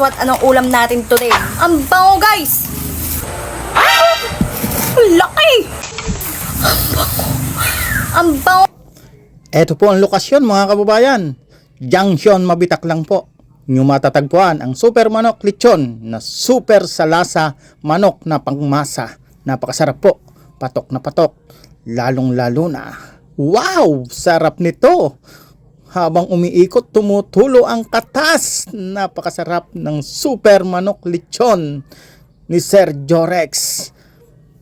what? Anong ulam natin today? Ang bango guys! Ah! Laki! Ang bango! Ang bango! Ito po ang lokasyon mga kababayan. Junction Mabitak lang po. Nyo matatagpuan ang super manok lechon na super sa lasa manok na pangmasa. Napakasarap po. Patok na patok. Lalong lalo na. Wow! Sarap nito! Habang umiikot, tumutulo ang katas. Napakasarap ng super manok lechon ni Sir Jorex.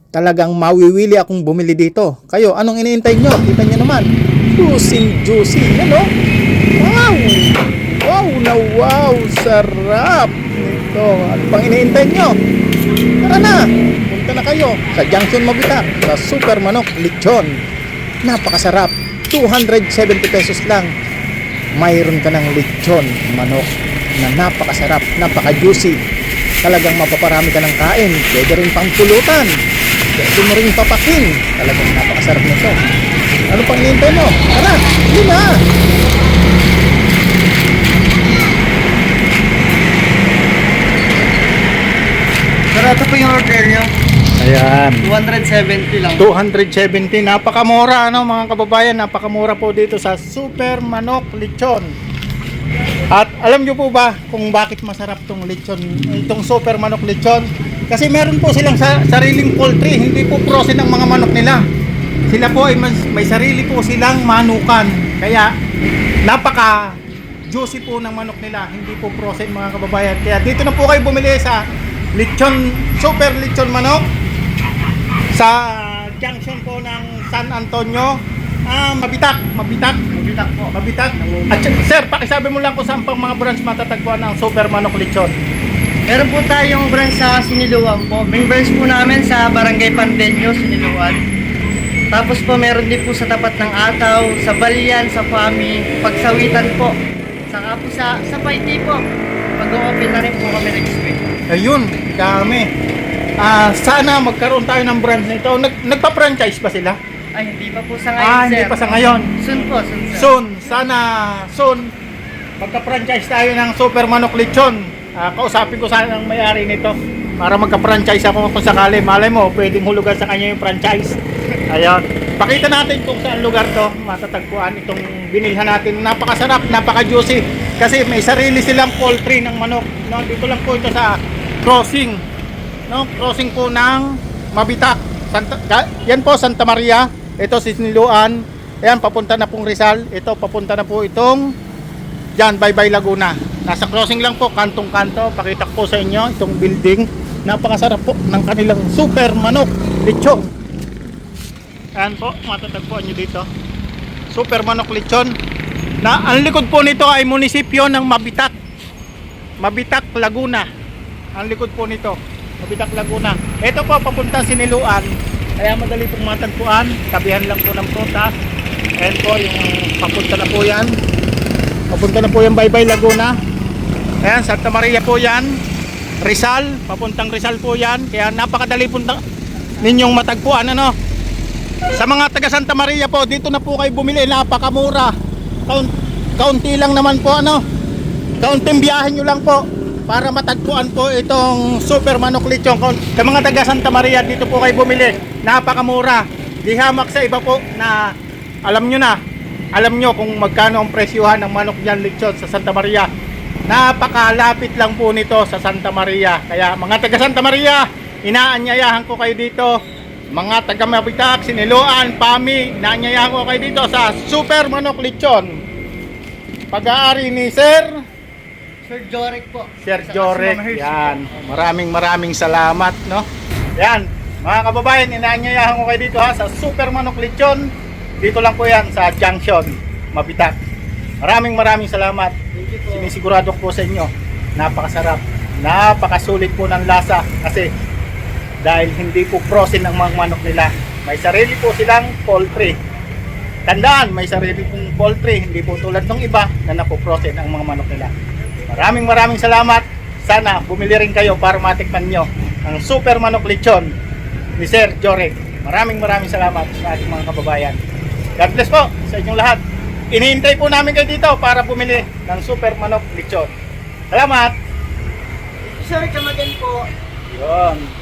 Talagang mawiwili akong bumili dito. Kayo, anong iniintay nyo? Kita nyo naman. Juicy, juicy. Ano? Wow! Wow na wow! Sarap! Ito, ano pang iniintay nyo? Tara na! Punta na kayo sa Junction Mabitak sa Super Manok Lechon. Napakasarap. 270 pesos lang. Mayroon ka ng lechon manok na napakasarap, napaka-juicy. Talagang mapaparami ka ng kain. Pwede rin pang pulutan. Pwede mo rin papakin. Talagang napakasarap nito. Ano pang hinihintay mo? Tara, yun na! Sir, ito po yung order nyo. Ayan. 270 lang. 270, napakamura ano mga kababayan, napakamura po dito sa Super Manok Lechon. At alam nyo po ba kung bakit masarap tong lechon, itong Super Manok Lechon? Kasi meron po silang sa, sariling poultry, hindi po frozen ang mga manok nila. Sila po ay mas- may sarili po silang manukan. Kaya napaka juicy po ng manok nila, hindi po frozen mga kababayan. Kaya dito na po kayo bumili sa lechon, Super Lechon Manok sa junction po ng San Antonio. Ah, Mabitak, Mabitak, Mabitak po. Mabitak. At sir, pakisabi mo lang kung saan pang mga branch matatagpuan ng Super Manok Lechon. Meron po tayong branch sa Siniluan po. Main branch po namin sa Barangay Pandenyo, Siniluan. Tapos po meron din po sa tapat ng Ataw, sa Balian, sa Fami, Pagsawitan po. Saka po sa, sa Paiti po. Mag-open na rin po kami next week. Ayun, dami. Ah, sana magkaroon tayo ng branch nito. Nag, nagpa-franchise ba sila? Ay, hindi pa po sa ngayon, Ah, sir. hindi pa sa ngayon. Soon po, soon, sir. Soon, sana soon magka-franchise tayo ng Super Manok Lechon. Ah, kausapin ko sana ang may-ari nito para magka-franchise ako kung sakali. Malay mo, pwedeng hulugan sa kanya yung franchise. Ayun. Pakita natin kung saan lugar to matatagpuan itong binilhan natin. Napakasarap, napaka-juicy. Kasi may sarili silang poultry ng manok. No, dito lang po ito sa crossing. No, crossing po ng Mabitak. Santa, yan po Santa Maria. Ito Siniluan. Ayan, papunta na pong Rizal. Ito, papunta na po itong Yan, Baybay Laguna. Nasa crossing lang po, kantong-kanto. Pakita ko sa inyo itong building. Napakasarap po ng kanilang super manok lechon. Ayan po, matatagpuan nyo dito. Super manok lechon. Na ang likod po nito ay munisipyo ng Mabitak. Mabitak, Laguna. Ang likod po nito. Mabitak, Laguna. Ito po, papunta Siniluan. Kaya madali pong matagpuan. Tabihan lang po ng prutas. Ayan po, yung papunta na po yan. Papunta na po yung Baybay Laguna. Ayan, Santa Maria po yan. Rizal, papuntang Rizal po yan. Kaya napakadali po na- ninyong matagpuan. Ano? Sa mga taga Santa Maria po, dito na po kayo bumili. Napakamura. Kaun- kaunti lang naman po. Ano? Kaunting biyahe nyo lang po para matagpuan po itong Super Manok Lechon. Kaun- Sa mga taga Santa Maria, dito po kayo bumili. Napakamura. Di hamak sa iba po na alam nyo na. Alam nyo kung magkano ang presyuhan ng manok dyan lechon sa Santa Maria. Napakalapit lang po nito sa Santa Maria. Kaya mga taga Santa Maria, inaanyayahan ko kayo dito. Mga taga Mabitak, Siniloan, Pami, inaanyayahan ko kayo dito sa Super Manok Lechon. Pag-aari ni Sir Sir Jorek po. Sir Jorek, yan. Maraming maraming salamat, no? Yan, mga kababayan, inaanyayahan ko kayo dito ha, sa Super Manok Lechon. Dito lang po yan sa Junction, Mabitak. Maraming maraming salamat. Sinisigurado ko po sa inyo, napakasarap. Napakasulit po ng lasa kasi dahil hindi po frozen ang mga manok nila. May sarili po silang poultry. Tandaan, may sarili pong poultry, hindi po tulad ng iba na napo-frozen ang mga manok nila. Maraming maraming salamat. Sana bumili rin kayo para matikman nyo ang super manok lechon ni Sir Jorek. Maraming maraming salamat sa ating mga kababayan. God bless po sa inyong lahat. Inihintay po namin kayo dito para bumili ng super manok lechon. Salamat! Sir Kamagan po. Yun.